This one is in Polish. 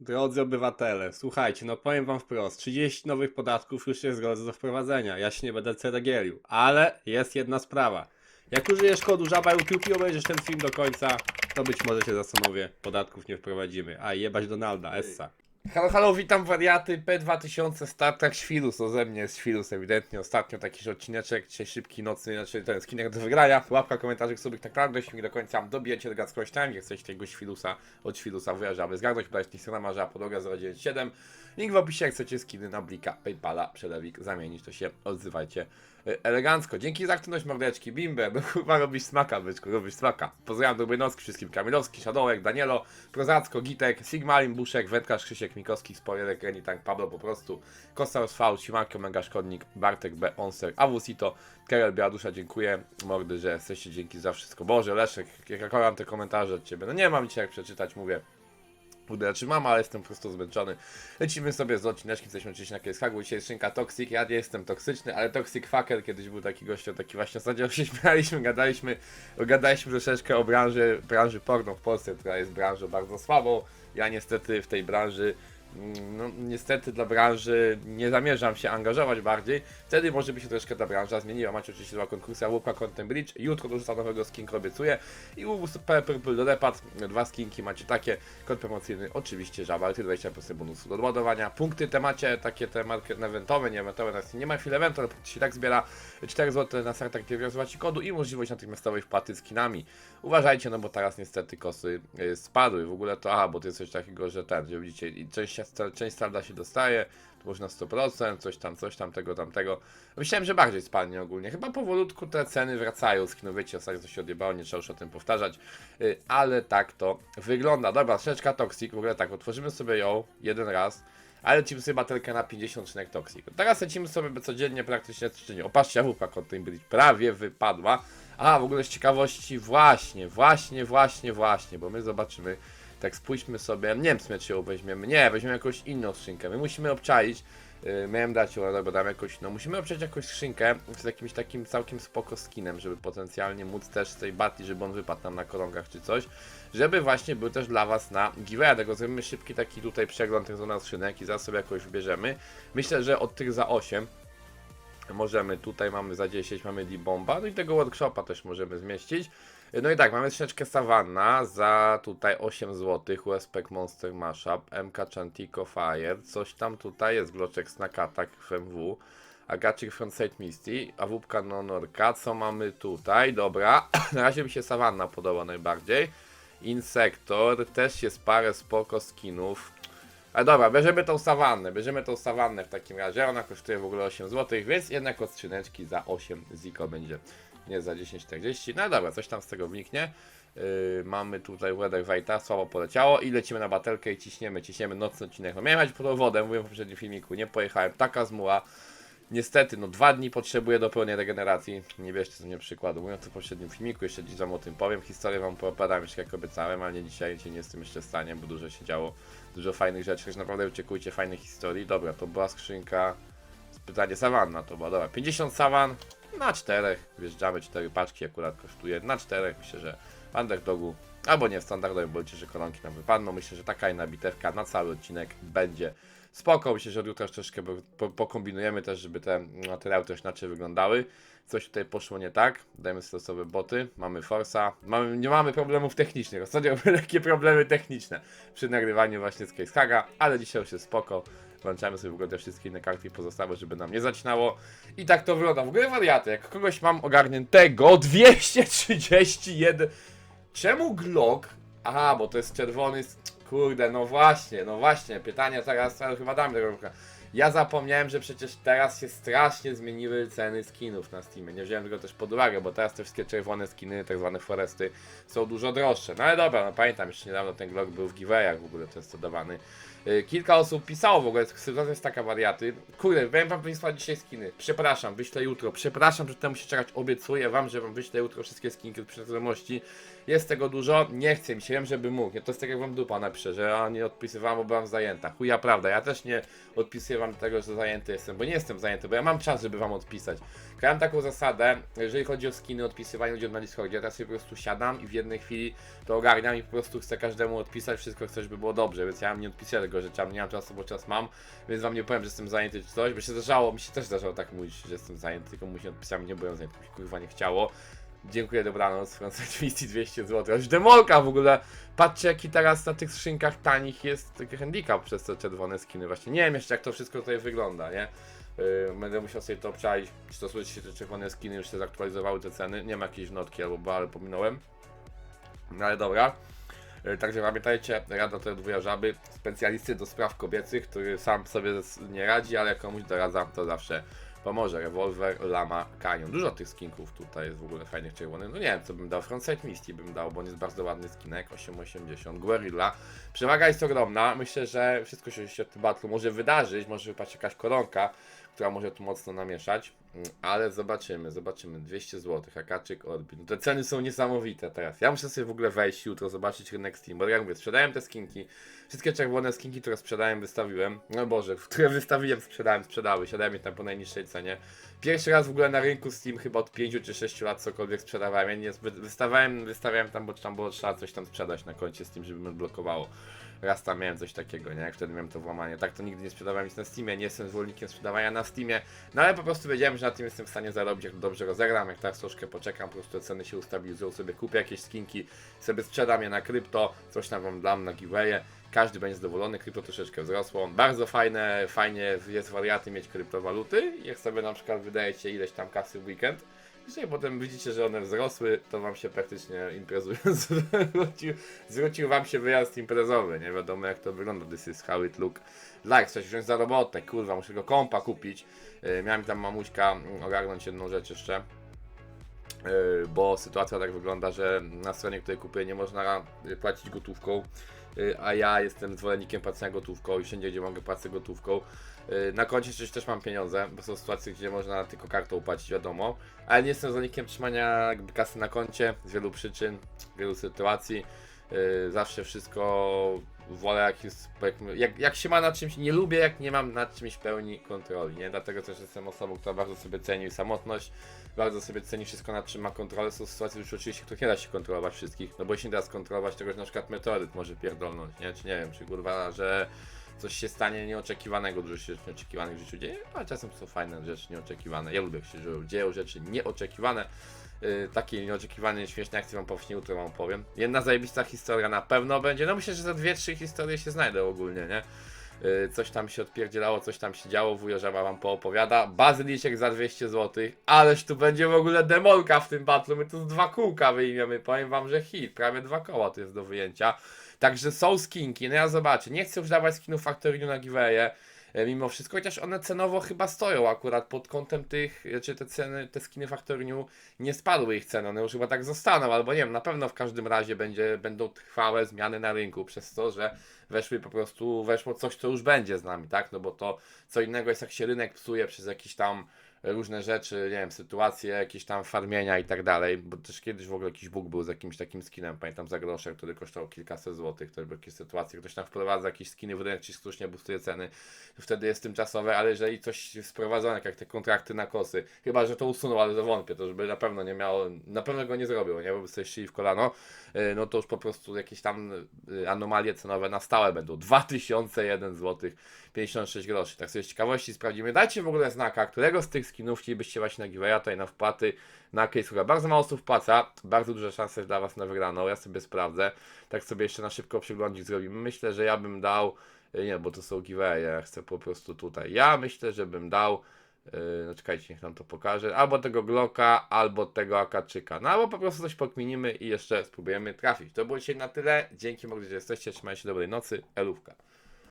Drodzy obywatele, słuchajcie, no powiem wam wprost, 30 nowych podatków już jest drodze do wprowadzenia, ja się nie będę ceregielił, ale jest jedna sprawa. Jak użyjesz kodu żaba YouTube i obejrzysz ten film do końca, to być może się zastanowię, podatków nie wprowadzimy. A jebać Donalda, Essa. Halo, halo, witam wariaty P2000 Star Trek Świlus, ode mnie jest Świlus ewidentnie, ostatnio taki odcineczek, dzisiaj szybki, nocny, znaczy ten skinek do wygrania, łapka, komentarzyk, subik, tak naprawdę, jeśli do końca dobijecie do gadskościami, jak chcecie tego Świlusa od Świlusa wyjażdża, aby zgarnąć, podać listę marza, podłoga 097, link w opisie, jak chcecie skiny na Blika, Paypala, przelewik, zamienić, to się odzywajcie e, elegancko. Dzięki za aktywność mordeczki, Bimber, no chyba robisz smaka, byczku, robisz smaka. Pozdrawiam dobrej nocki wszystkim, Kamilowski, Shadołek, Danielo, Prozacko, Gitek, Sigmarin, Buszek, Wędkarz, Krzysiek, Mikowski, Spoilerek, Renitank, Pablo po prostu, Kostas V, Simakio, Mega Szkodnik, Bartek B, Onser, Awusito, Kerel Biadusza, dziękuję, mordy, że jesteście, dzięki za wszystko. Boże, Leszek, jak te komentarze od Ciebie, no nie mam dzisiaj jak przeczytać, mówię. Kurde, znaczy mam, ale jestem po prostu zmęczony. Lecimy sobie z odcineczkiem, jesteśmy oczywiście na Hagu. Dzisiaj szynka Toxic, ja nie jestem toksyczny, ale Toxic Fucker kiedyś był taki gościu, taki właśnie ostatnio się śmialiśmy, gadaliśmy, gadaliśmy troszeczkę o branży, branży porno w Polsce, która jest branżą bardzo słabą. Ja niestety w tej branży no, niestety dla branży nie zamierzam się angażować bardziej. Wtedy może by się troszkę ta branża zmieniła. Macie oczywiście dwa konkursy, łupka Content Bridge. Jutro dorzucam nowego skinka, obiecuję. I u Super Purple do Depad. Dwa skinki macie takie. Kod promocyjny oczywiście żaba, ty 20% bonusu do odładowania. Punkty te macie takie te market eventowe, nie eventowe, nas nie ma chwil eventu, ale punkty się tak zbiera. 4 zł na startach, gdzie wiązywacie kodu i możliwość natychmiastowej wpłaty skinami. Uważajcie, no bo teraz niestety kosy y, spadły. W ogóle to, aha, bo to jest coś takiego, że ten, że widzicie, i część, część salda się dostaje, to może na 100%, coś tam, coś tam, tego, tamtego. Myślałem, że bardziej spadnie ogólnie. Chyba powolutku te ceny wracają, skinu wiecie, ostatnio to się odjebało, nie trzeba już o tym powtarzać, y, ale tak to wygląda. Dobra, trzeczka Toxic, w ogóle tak, otworzymy sobie ją jeden raz. Ale lecimy sobie baterkę na 50 szynek Toxic. Teraz lecimy sobie codziennie praktycznie skrzynię. Opatrzcie, awupa Content Bridge prawie wypadła. A, w ogóle z ciekawości, właśnie, właśnie, właśnie, właśnie, bo my zobaczymy, tak spójrzmy sobie, nie wiem czy ją weźmiemy, nie, weźmiemy jakąś inną skrzynkę, my musimy obczaić, yy, miałem dać ale bo dam jakąś, no musimy obczaić jakąś skrzynkę z jakimś takim całkiem spoko skinem, żeby potencjalnie móc też z tej batli, żeby on wypadł nam na koronach czy coś, żeby właśnie był też dla was na giveaway, tego zrobimy szybki taki tutaj przegląd tych zona skrzynek i zaraz sobie jakoś wybierzemy, myślę, że od tych za 8 możemy, tutaj mamy za 10, mamy D-Bomba, no i tego workshopa też możemy zmieścić. No i tak, mamy troszeczkę Savanna za tutaj 8 zł, USP Monster Mashup, MK Chantico Fire, coś tam tutaj jest, Gloczek Snack Attack FMW, Agacik Frontside Misty, Awupka Nonorka, co mamy tutaj, dobra, na razie mi się Savanna podoba najbardziej, Insektor, też jest parę spoko skinów, ale dobra, bierzemy tą sawannę, bierzemy tą sawannę w takim razie, ona kosztuje w ogóle 8 zł, więc jednak od skrzyneczki za 8 ziko będzie, nie za 10,40, no dobra, coś tam z tego wniknie. Yy, mamy tutaj Weather White'a, słabo poleciało i lecimy na batelkę i ciśniemy, ciśniemy nocny odcinek. No miałem jechać pod wodę, mówiłem w poprzednim filmiku, nie pojechałem, taka zmuła. Niestety, no dwa dni potrzebuję do pełnej regeneracji. Nie bierzcie z mnie przykładu. Mówiąc o poprzednim filmiku, jeszcze dziś wam o tym powiem. Historię wam opowiadam już jak obiecałem, ale nie dzisiaj, nie jestem jeszcze w stanie, bo dużo się działo. Dużo fajnych rzeczy, też naprawdę oczekujcie fajnych historii. Dobra, to była skrzynka. Pytanie sawanna to była, dobra. 50 sawan na czterech. Wjeżdżamy, cztery paczki akurat kosztuje. Na czterech myślę, że w underdogu. Albo nie w standardowym, bo liczę, że kolonki nam wypadną. Myślę, że taka jedna bitewka na cały odcinek będzie spoko. Myślę, że od jutra troszeczkę po- po- pokombinujemy też, żeby te materiały też inaczej wyglądały. Coś tutaj poszło nie tak. Dajmy stosowe boty. Mamy Forsa. Mamy, nie mamy problemów technicznych. Ostatnio były lekkie problemy techniczne przy nagrywaniu właśnie z Case ale dzisiaj już jest spoko. Włączamy sobie w ogóle te wszystkie inne karty pozostałe, żeby nam nie zacinało. I tak to wygląda. W ogóle wariaty. Jak kogoś mam ogarniętego 231. Czemu Glock? Aha, bo to jest czerwony. Kurde, no właśnie, no właśnie. Pytanie teraz, chyba dam tego Glocka. Ja zapomniałem, że przecież teraz się strasznie zmieniły ceny skinów na Steamie. Nie wziąłem tego też pod uwagę, bo teraz te wszystkie czerwone skiny, tak zwane foresty, są dużo droższe. No ale dobra, no pamiętam, jeszcze niedawno ten Glock był w giveawayach w ogóle testowany. Yy, Kilka osób pisało w ogóle, sytuacja jest taka wariaty. Kurde, wiem wam wysłać dzisiaj skiny. Przepraszam, wyślę jutro. Przepraszam, że temu się czekać. Obiecuję wam, że wam wyślę jutro wszystkie skinki od przyszłości. Jest tego dużo, nie chcę mi się, wiem, żeby mógł. Nie, to jest tak jak wam dupa napiszę, że ja nie odpisywałem, bo byłam zajęta. Chuja prawda, ja też nie odpisuję wam tego, że zajęty jestem, bo nie jestem zajęty, bo ja mam czas, żeby wam odpisać. Miałem taką zasadę, jeżeli chodzi o skiny, odpisywanie ludzi na Discordzie, teraz sobie po prostu siadam i w jednej chwili to ogarniam i po prostu chcę każdemu odpisać, wszystko chcę, żeby było dobrze, więc ja nie odpisuję tego, czam, nie mam czasu, bo czas mam, więc wam nie powiem, że jestem zajęty czy coś, bo się zdarzało, mi się też zdarzało tak mówić, że jestem zajęty, tylko mu się odpisałem, nie byłem zajęty, mi się kurwa nie chciało. Dziękuję, dobranoc, Francis Misty 200 zł. Aż demolka w ogóle. Patrzcie, jaki teraz na tych skrzynkach tanich jest taki handicap przez te czerwone skiny. Właśnie nie wiem jeszcze, jak to wszystko tutaj wygląda, nie? Yy, będę musiał sobie to obczaić, czy to słuchajcie, te czerwone skiny już się zaktualizowały te ceny. Nie ma jakiejś notki albo ba, ale pominąłem. No ale dobra. Yy, Także pamiętajcie, rada to dwuja żaby, specjalisty do spraw kobiecych, który sam sobie nie radzi, ale komuś doradza, to zawsze pomoże. Rewolwer, lama, kanion. Dużo tych skinków tutaj jest w ogóle fajnych czerwonych. No nie wiem, co bym dał. Frontside Misty bym dał, bo on jest bardzo ładny skinek, 8,80. Guerrilla. Przewaga jest ogromna. Myślę, że wszystko się się w tym battlu może wydarzyć. Może wypaść jakaś koronka, która może tu mocno namieszać. Mm, Ale zobaczymy, zobaczymy. 200 zł, Hakaczyk, Orbit. Te ceny są niesamowite teraz. Ja muszę sobie w ogóle wejść jutro, zobaczyć rynek Steam, bo jak mówię, sprzedałem te skinki. Wszystkie czerwone skinki, które sprzedałem, wystawiłem. No Boże, które wystawiłem, sprzedałem, sprzedały. Siadałem je tam po najniższej cenie. Pierwszy raz w ogóle na rynku Steam chyba od 5 czy 6 lat cokolwiek sprzedawałem. Ja nie wy- wystawiałem, wystawiałem tam, bo tam było trzeba coś tam sprzedać na koncie Steam, żeby mnie blokowało. Raz tam miałem coś takiego, nie? Jak wtedy miałem to włamanie. Tak to nigdy nie sprzedawałem nic na Steamie, nie jestem zwolennikiem sprzedawania na Steamie. No ale po prostu wiedziałem, że na tym jestem w stanie zarobić, jak dobrze rozegram. Jak teraz troszkę poczekam, po prostu te ceny się ustabilizują, sobie kupię jakieś skinki, sobie sprzedam je na krypto, coś tam wam dam na giveawaye. Każdy będzie zadowolony, krypto troszeczkę wzrosło. Bardzo fajne, fajnie jest wariaty mieć kryptowaluty. Jak sobie na przykład wydajecie ileś tam kasy w weekend, jeżeli potem widzicie, że one wzrosły, to wam się praktycznie imprezując zwrócił, zwrócił wam się wyjazd imprezowy. Nie wiadomo jak to wygląda. This is how it look. Like, coś wziąć za robotę, kurwa, muszę go kompa kupić. Yy, miałem tam mamuśka ogarnąć jedną rzecz jeszcze. Yy, bo sytuacja tak wygląda, że na stronie, której kupuję, nie można płacić gotówką, y, a ja jestem zwolennikiem płacenia gotówką i wszędzie, gdzie mogę płacę gotówką. Y, Na koncie przecież też mam pieniądze, bo są sytuacje, gdzie można tylko kartą płacić, wiadomo, ale nie jestem zwolennikiem trzymania kasy na koncie z wielu przyczyn, wielu sytuacji. Y, Zawsze wszystko wolę jak jest, jak, jak, się ma nad czymś, nie lubię jak nie mam nad czymś pełni kontroli, nie? Dlatego też jestem osobą, która bardzo sobie ceni samotność, bardzo sobie ceni wszystko nad czym ma kontrolę. Są sytuacje już oczywiście, których nie da się kontrolować wszystkich, no bo się nie da skontrolować tego, że na przykład meteoryt może pierdolnąć, nie? Czy nie wiem, czy kurwa, że coś się stanie nieoczekiwanego, dużo się rzeczy nieoczekiwanych w życiu dzieje, a czasem są fajne rzeczy nieoczekiwane. Ja lubię, jak się dzieją rzeczy nieoczekiwane. Yy, takie nieoczekiwane, śmieszne akcje wam powiem, jutro wam powiem. Jedna zajebista historia na pewno będzie, no myślę, że za dwie, trzy historie się znajdą ogólnie, nie? Yy, coś tam się odpierdzielało, coś tam się działo, wujo żaba wam poopowiada. Bazyliszek za 200 zł, ależ tu będzie w ogóle demolka w tym battlu, my tu z dwa kółka wyjmiemy, powiem wam, że hit, prawie dwa koła to jest do wyjęcia. Także są skinki, no ja zobaczę, nie chcę już dawać skinów Factory na giveawaye, mimo wszystko, chociaż one cenowo chyba stoją akurat pod kątem tych, czy te ceny, te skiny Factory New nie spadły ich ceny, one już chyba tak zostaną, albo nie wiem, na pewno w każdym razie będzie, będą trwałe zmiany na rynku przez to, że weszły po prostu, weszło coś, co już będzie z nami, tak, no bo to co innego jest jak się rynek psuje przez jakiś tam różne rzeczy, nie wiem, sytuacje, jakieś tam farmienia i tak dalej, bo też kiedyś w ogóle jakiś bóg był z jakimś takim skinem, pamiętam za grosze, który kosztował kilkaset złotych, to były jakieś sytuacje, ktoś tam wprowadza jakieś skiny w rynek, czy sztucznie boostuje ceny, wtedy jest tymczasowe, ale jeżeli coś jest wprowadzone, jak te kontrakty na kosy, chyba, że to usunął, ale to wątpię, to już by na pewno nie miało, na pewno go nie zrobił, nie, bo by sobie szli w kolano, y, no to już po prostu jakieś tam y, anomalie cenowe na stałe będą, 2001 zł 56 groszy. Tak sobie z ciekawości sprawdzimy. Dajcie w ogóle znaka, którego z tych skinów chcielibyście właśnie na giveawaya, tutaj na wpłaty, na case. Chyba bardzo mało osób wpłaca, bardzo duże szanse dla Was na wygraną. Ja sobie sprawdzę. Tak sobie jeszcze na szybko przeglądzik zrobimy. Myślę, że ja bym dał, e, nie, bo to są giveawaye, ja chcę po prostu tutaj. Ja myślę, że bym dał Yy, no czekajcie, niech nam to pokaże. Albo tego Glocka, albo tego Akaczyka. No albo po prostu coś pokminimy i jeszcze spróbujemy trafić. To było dzisiaj na tyle. Dzięki, że jesteście. Trzymajcie się dobrej nocy. Elówka.